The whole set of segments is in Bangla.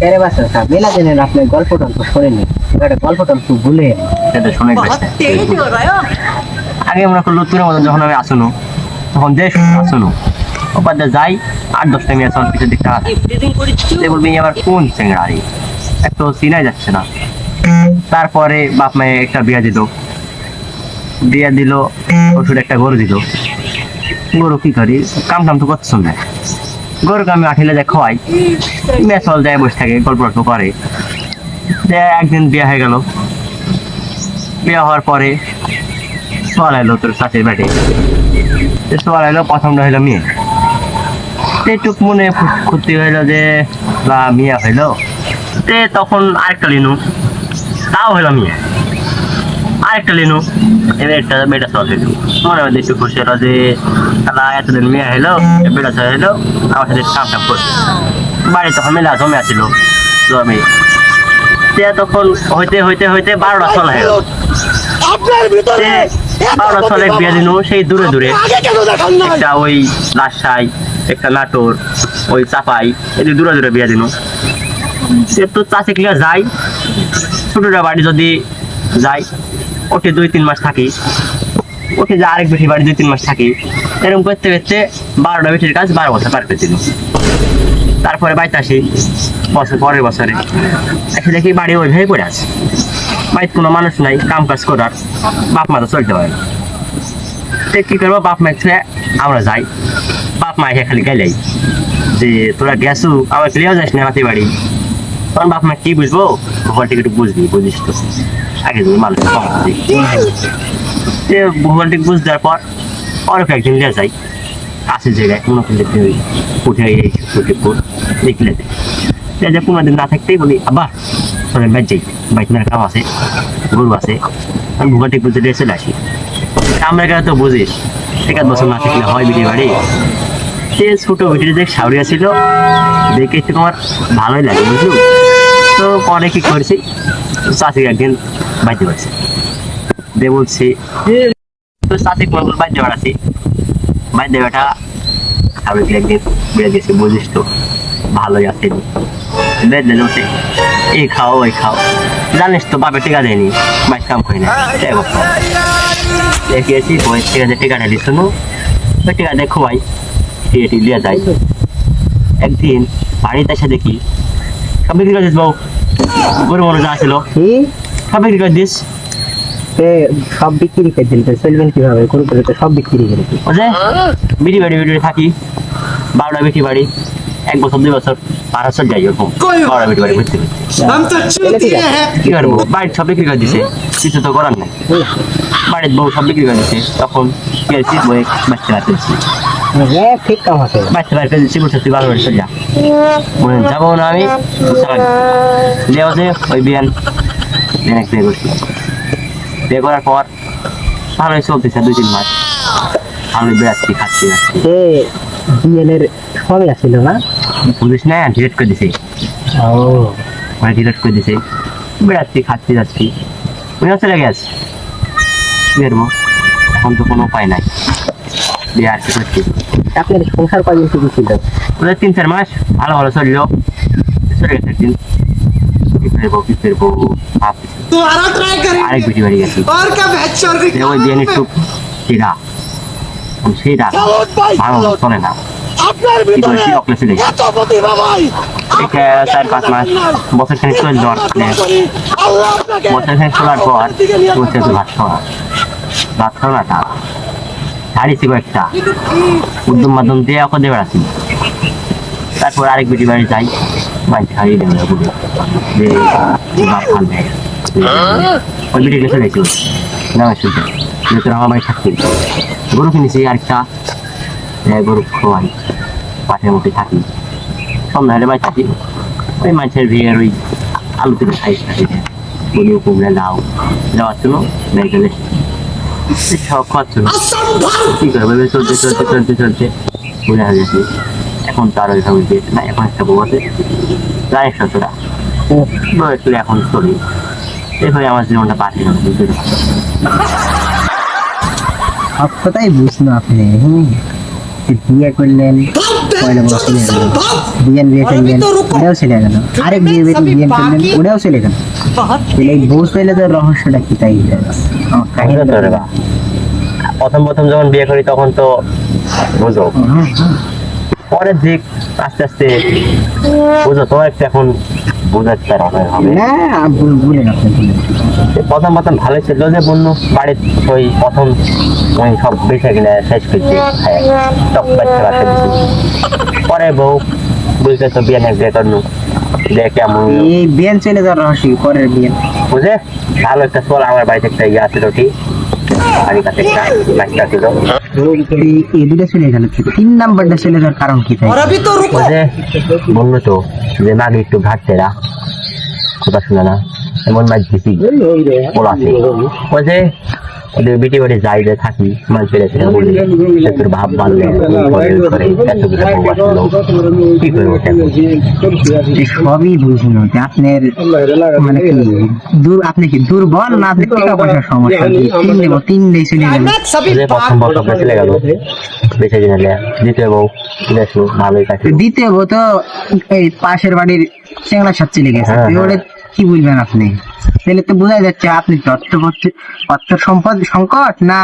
তেরে বছর তা মেলা আপনি গল্প টল্প একটা গল্প টল্প ভুলে সেটা শুনে আগে আমরা যখন আমি আসলো তখন দেশ আসলো। ওপাতে যাই আট দশটা মেয়ে আসল দিকটা। আসে বলবি আবার কোন চেংড়ারি এক চিনাই যাচ্ছে না। তারপরে বাপ মায়ে একটা বিয়া দিল। বিয়া দিল ওষুধ একটা গরু দিল। গরু কি করি? কাম টাম তো করছ না। গরুকে আমি আঠিলে যায় খাওয়াই মেসল যায় বসে থাকে গল্প গল্প করে। যে একদিন বিয়া হয়ে গেল। বিয়া হওয়ার পরে সোয়াল এলো তোর চাষের বাড়ি। সোয়াল এলো প্রথমটা হইল মেয়ে। সেটুক মনে ক্ষতি হইল যে, বা মিয়া হইল। তে তখন আরেকটা লিনু, তাও হইল মিয়া। আরেকটা লিনু এবার একটা বেটা চল হইল মনে মধ্যে একটু খুশি হলো যে তারা এতদিন মেয়ে হইল বেটা চল হইল আমার সাথে কাম টাম করছে। বাড়ি তখন মেলা জমে আছিল জমে। তখন হইতে হইতে হইতে বারোটা চল হয়ে সে বারোটা চলে বিয়ে দিনু সেই দূরে দূরে কেন একটা ওই রাজশাহী একটা নাটোর ওই চাপাই এদিকে দূরে দূরে বিয়া দিন। সে তো চাষে ক্লিয়ার যাই ছোটটা বাড়ি যদি যাই ওকে দুই, তিন মাস থাকি। ওকে যে আরেক বেশি বাড়ি দুই, তিন মাস থাকি। এরকম করতে করতে বারোটা বেশির কাজ বারো বছর পার করে তারপরে বাড়িতে আসি, বছর পরের বছরে। এসে দেখি বাড়ি ওইভাবে পড়ে আছে। বাড়িতে কোনো মানুষ নাই কাম কাজ করার। বাপ মা তো চলতে পারে তো কি করব, বাপ মা ছেড়ে আমরা যাই। বাপ মা এসে খালি গেলেই। যে তোরা গেছু আমার ক্লিয়ার যাস না বাড়ি। তখন বাপ মা কি বুঝব? ভূগোল টিকিট বুঝবি, বুঝিস তো। আগে তুমি মানুষ কম বুঝি দেওয়ার পর অনেক একদিন লিয়ে যাই। কাছের জায়গায় কোনো কোনো দেখতে ওই এই ফটিকপুর দেখলে যে পনেরো দিন না থাকতেই বলি আবার বাইর যাই। বাইক কাম আছে, গরু আছে। আমি ভূগোল টিকিট বুঝতে চলে আসি। আমরা তো বুঝিস এক আধ বছর না থাকলে হয় বিটি বাড়ি। সে ছোট বিটির যে সাউরিয়া ছিল, দেখে একটু তোমার ভালোই লাগে, বুঝলো? তো পরে কি করেছি? চাষি একদিন বাইতে পারছি দে বলছি তো চাষি কোনো বাইতে বেড়াচ্ছি বাইতে বেটা সাউরি একদিন বেড়ে গেছি বুঝিস তো, ভালোই আছে। বেদলে বসে এই খাও, ওই খাও। জানিস তো বাপে টিকা দেয়নি বাইক কাম করি না। দেখিয়েছি বই ঠিক আছে, টিকাটা শুনো। ওই টিকা দেখো ভাই টিকাটি লিয়ে যাই। একদিন বাড়িতে এসে দেখি, সব বিক্রি করে দিস বউ? গরু বড় যা ছিল। সব বিক্রি করে দিস। সব বিক্রি করে দিলি চলবেন কীভাবে? গরু করে তো সব বিক্রি করে দিস ওজে বিড়ি বাড়ি বিড়ি থাকি। বারোটা বিটি বাড়ি এক বছর দুই বছর পার যাই ওরকম বারোটা বিক্রি বাড়ি ঘুরতে কি? করব? বাড়ির সব বিক্রি করে দিছে। কিছু তো করার নাই। বাড়ির বউ সব বিক্রি করে দিছে। তখন কি হয়েছে? বই বাচ্চা হ্যাঁ, ঠিক কাম আছে। বাচ্চা বাড়ি ফেলছি বারো বাড়ি চল যা। যাব না আমি। দেওয়া ওই বিয়ান। বিয়ান এক বিয়ে করছি। বিয়ে করার পর ভালোই চলতেছে দুই তিন মাস। আমি বেড়াচ্ছি খাচ্ছি বিএনের সবই আছিল না? পুলিশ নাই ডিলেট করে দিছে। ও। মানে ডিলেট করে দিছে। বেড়াচ্ছি খাচ্ছি যাচ্ছি। ওই চলে গেছে। বেরবো এখন তো কোনো উপায় নাই। বিয়ে আর কি করছি? আপনার সংসার কয়দিন শুধু ছিল তিন চার মাস। ভালো ভালো চলল। চলে গেছে ওই ভালো চলে না। পাঁচ মাস। বছর চলে বছর খানিক চলার পর ভাত খাওয়া। ভাত খাওয়া না কয়েকটা। উদ্যম মাধ্যম দিয়ে দিয়ে বেড়াচ্ছি। তারপর আরেক বেটি বাড়ি যাই। বাড়িতে হারিয়ে দেবে যে বাপ ওই বেটি গেছে। না শুনতে আমার বাড়ি থাকতে গরু কিনেছি আরেকটা। গরু খোয়াই। মাঠের মধ্যে থাকি। সন্ধ্যা হলে বাড়ি থাকি। ওই মাছের ভিড়ের ওই আলু তুলে খাই থাকি গরু কুমড়ে লাউ যাওয়ার জন্য ব্যাগ কি করবে চলতে চলতে চলতে চলতে বুঝে এখন তার ওইভাবে দিয়েছে না এখন একটা বউতে প্রায় শতরা একটু এখন চলি এভাবে আমার জীবনটা পাঠিয়ে গেল। বুঝতে কথাই বুঝলো আপনি বিয়ে করলেন বিয়ে বিয়ে বিয়ে বিয়ে বিয়ে বিয়ে বিয়ে বিয়ে বিয়ে আরেক বিয়ে বিয়ে করলেন ওটাও গেল এই বউ চলে তো রহস্যটা কি তাই কাহিনী তো রে বা। প্রথম প্রথম যখন বিয়ে করি তখন তো বুঝো। পরের দিক আস্তে আস্তে বুঝো তোমার একটু এখন বুঝাতে হবে প্রথম প্রথম ভালো ছিল যে বন্ধু বাড়ির ওই প্রথম ওই সব বেঁচে কিনে শেষ করছি টক বাচ্চা পরে বউ বুঝতে তো বিয়ে নেই বিয়ে করনু যে কেমন। এই বিয়ান চলে যাওয়ার রহস্য পরের বিয়ান বুঝে? ভালো একটা চল, আমার বাড়িতে একটা ইয়ে আছে রুটি ছিল। তিন কারণ কি তো যে একটু কথা শুনে না। এমন মাছ দিছি। বলা আছে। ওদের বিটি বাড়ি যাই যে থাকি মানুষের এসে বলি তোর ভাব করে করে এতগুলো বউ আসলো কি? সবই বুঝুন আপনার মানে কি দূর আপনি কি দুর্বল না আপনি টাকা পয়সার সমস্যা? তিন দেবো তিন দেই চলে গেল প্রথম সব চলে গেল বেঁচে দ্বিতীয় বউ ভালোই দ্বিতীয় বউ তো এই পাশের বাড়ির চেংলা সাত চলে গেছে। হ্যাঁ, হ্যাঁ। কি বলবেন আপনি? তাহলে তো বোঝা যাচ্ছে আপনি অর্থ সম্পদ সংকট না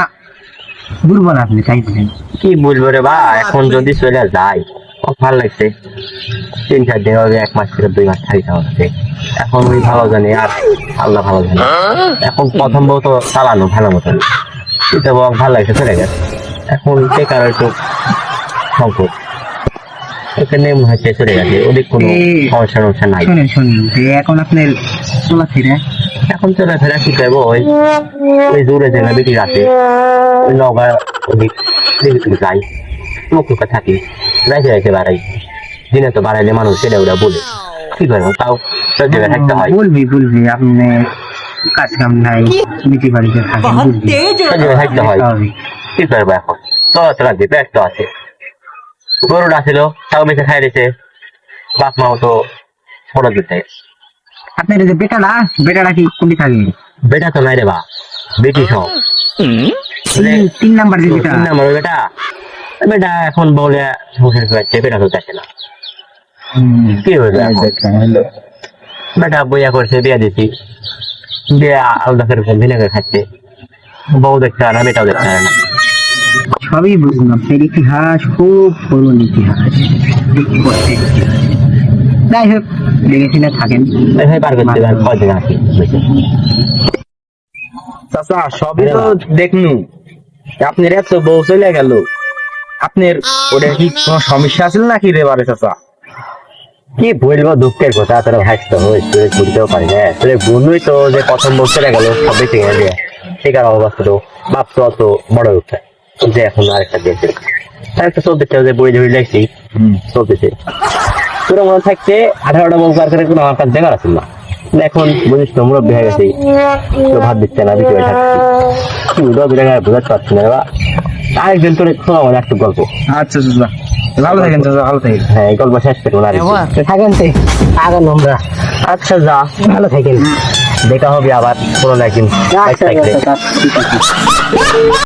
দুর্বল আপনি তাই বলেন কি বলব রে বা এখন যদি চলে যায় ভালো লাগছে। তিন চার দিন হবে এক মাস থেকে দুই মাস থাকতে হচ্ছে এখন ওই ভালো জানি আর আল্লাহ ভালো জানে। এখন প্রথম বউ তো চালানো ভালো মতন এটা বউ ভালো লাগছে চলে গেছে। এখন বেকার একটু সংকট। এখানে হচ্ছে চলে গেছে ওদিক কোনো সমস্যা সমস্যা নাই। শুনেন শুনেন এখন আপনার চলাফেরা এখন চলাফেরা কি করব ওই ওই দূরে জায়গা বেটি রাতে ওই ওই তুমি যাই। মুখে থাকি। রাইতে রাইতে বাড়াই। দিনে তো বাড়াইলে মানুষ সেটা ওরা বলে। কি করব তাও সব জায়গায় থাকতে হয়। বলবি বলবি আপনি কাজ কাম নাই মিটি বাড়িতে থাকেন সব জায়গায় থাকতে হয়। কি করব এখন? চলাচলা দিয়ে ব্যস্ত আছে। গরুটা ছিল তাও বেঁচে খাই দিয়েছে বাপ মাও তো ফটো দিতে। আপনার যে বেটাটা বেটাটা কি কোনটি থাকে বেটা তো নাই রে বা বেটি সব। তিন- তিন নাম্বার যে বেটা তিন নম্বর বেটা। বেটা এখন বলে সংসার করছে বেটা তো দেখে না। হুম। কি হইল? বেটা বইয়া করছে বিয়া দিছি। দিয়ে আলাদা করে ভিনেগার খাচ্ছে। বউ দেখতে আর না বেটাও দেখতে না। সবই বুঝলাম আপনার ইতিহাস খুব পুরনো ইতিহাস। যাই হোক দেখেছি না থাকেন। এই ভাই পার করতে আছি। চাচা সবই তো দেখনু। আপনার এত বউ চলে গেল। আপনার ওটা কি কোনো সমস্যা আছে নাকি রে বারে চাচা? কি বলব দুঃখের কথা তোরা ভাই তো তোরে বুঝতেও পারি না তোরে বন্ধুই তো যে প্রথম বছর গেল সব বেঁচে গেল দিয়ে ঠিক আর অবস্থা তো বাপ তো অত বড় উঠছে যে এখন আরেকটা দিয়েছে আরেকটা চলতেছে যে বই ধরে লাগছি চলতেছে। তোরা মনে থাকতে আঠারোটা বউ পার করে কোনো আমার কাছে দেখার আছে না। এখন বুঝিস তো মুরব্বী হয়ে গেছি তো ভাত দিচ্ছে না বিক্রি হয়ে থাকছি কি বোঝাতে পারছি না বা। আরেকদিন তোর শোনা আমার একটু গল্প। আচ্ছা চাচা ভালো থাকেন চাচা ভালো থাকেন। হ্যাঁ গল্প শেষ করব না থাকেন তো আগান আমরা আচ্ছা যা ভালো থাকেন। দেখা হবে আবার কোনো না একদিন